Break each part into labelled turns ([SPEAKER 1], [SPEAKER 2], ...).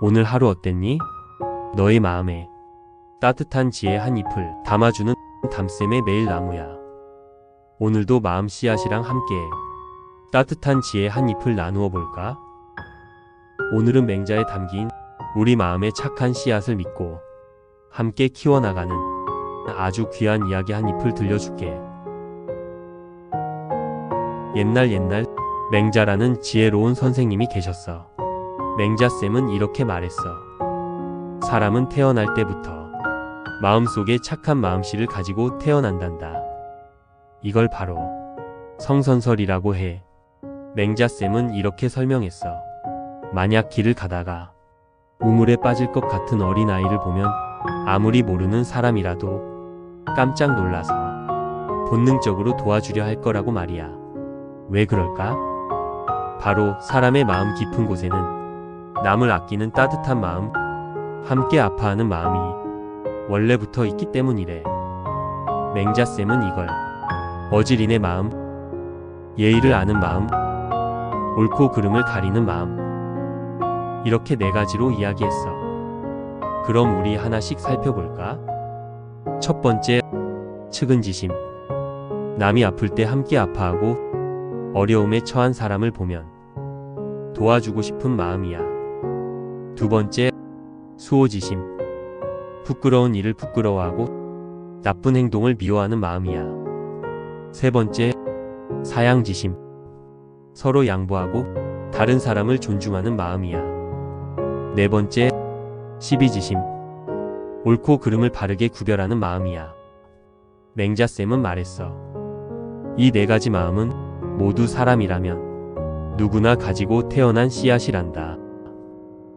[SPEAKER 1] 오늘 하루 어땠니? 너의 마음에 따뜻한 지혜 한 잎을 담아주는 담쌤의 매일 나무야. 오늘도 마음 씨앗이랑 함께 따뜻한 지혜 한 잎을 나누어 볼까? 오늘은 맹자에 담긴 우리 마음의 착한 씨앗을 믿고 함께 키워나가는 아주 귀한 이야기 한 잎을 들려줄게. 옛날 옛날 맹자라는 지혜로운 선생님이 계셨어. 맹자쌤은 이렇게 말했어. 사람은 태어날 때부터 마음속에 착한 마음씨를 가지고 태어난단다. 이걸 바로 성선설이라고 해. 맹자쌤은 이렇게 설명했어. 만약 길을 가다가 우물에 빠질 것 같은 어린아이를 보면 아무리 모르는 사람이라도 깜짝 놀라서 본능적으로 도와주려 할 거라고 말이야. 왜 그럴까? 바로 사람의 마음 깊은 곳에는 남을 아끼는 따뜻한 마음, 함께 아파하는 마음이 원래부터 있기 때문이래. 맹자쌤은 이걸 어지린의 마음, 예의를 아는 마음, 옳고 그름을 가리는 마음, 이렇게 네 가지로 이야기했어. 그럼 우리 하나씩 살펴볼까? 첫 번째, 측은지심. 남이 아플 때 함께 아파하고 어려움에 처한 사람을 보면 도와주고 싶은 마음이야. 두 번째, 수호지심. 부끄러운 일을 부끄러워하고 나쁜 행동을 미워하는 마음이야. 세 번째, 사양지심. 서로 양보하고 다른 사람을 존중하는 마음이야. 네 번째, 시비지심. 옳고 그름을 바르게 구별하는 마음이야. 맹자쌤은 말했어. 이 네 가지 마음은 모두 사람이라면 누구나 가지고 태어난 씨앗이란다.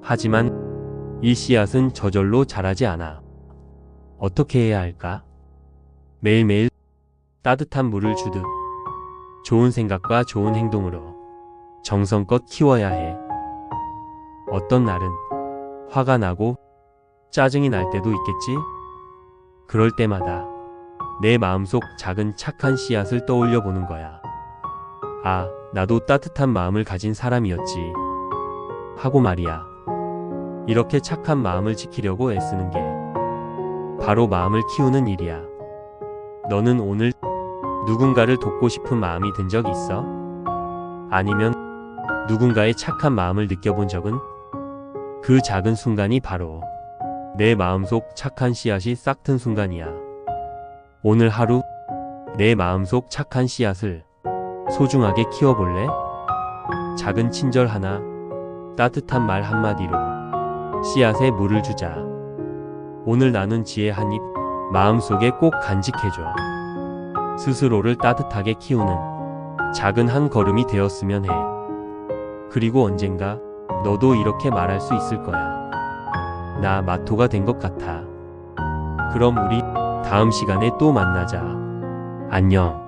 [SPEAKER 1] 하지만 이 씨앗은 저절로 자라지 않아. 어떻게 해야 할까? 매일매일 따뜻한 물을 주듯 좋은 생각과 좋은 행동으로 정성껏 키워야 해. 어떤 날은 화가 나고 짜증이 날 때도 있겠지? 그럴 때마다 내 마음속 작은 착한 씨앗을 떠올려 보는 거야. 아, 나도 따뜻한 마음을 가진 사람이었지. 하고 말이야. 이렇게 착한 마음을 지키려고 애쓰는 게 바로 마음을 키우는 일이야. 너는 오늘 누군가를 돕고 싶은 마음이 든 적 있어? 아니면 누군가의 착한 마음을 느껴본 적은? 그 작은 순간이 바로 내 마음속 착한 씨앗이 싹튼 순간이야. 오늘 하루 내 마음속 착한 씨앗을 소중하게 키워볼래? 작은 친절 하나, 따뜻한 말 한마디로 씨앗에 물을 주자. 오늘 나눈 지혜 한 입 마음속에 꼭 간직해줘. 스스로를 따뜻하게 키우는 작은 한 걸음이 되었으면 해. 그리고 언젠가 너도 이렇게 말할 수 있을 거야. 나 마토가 된 것 같아. 그럼 우리 다음 시간에 또 만나자. 안녕.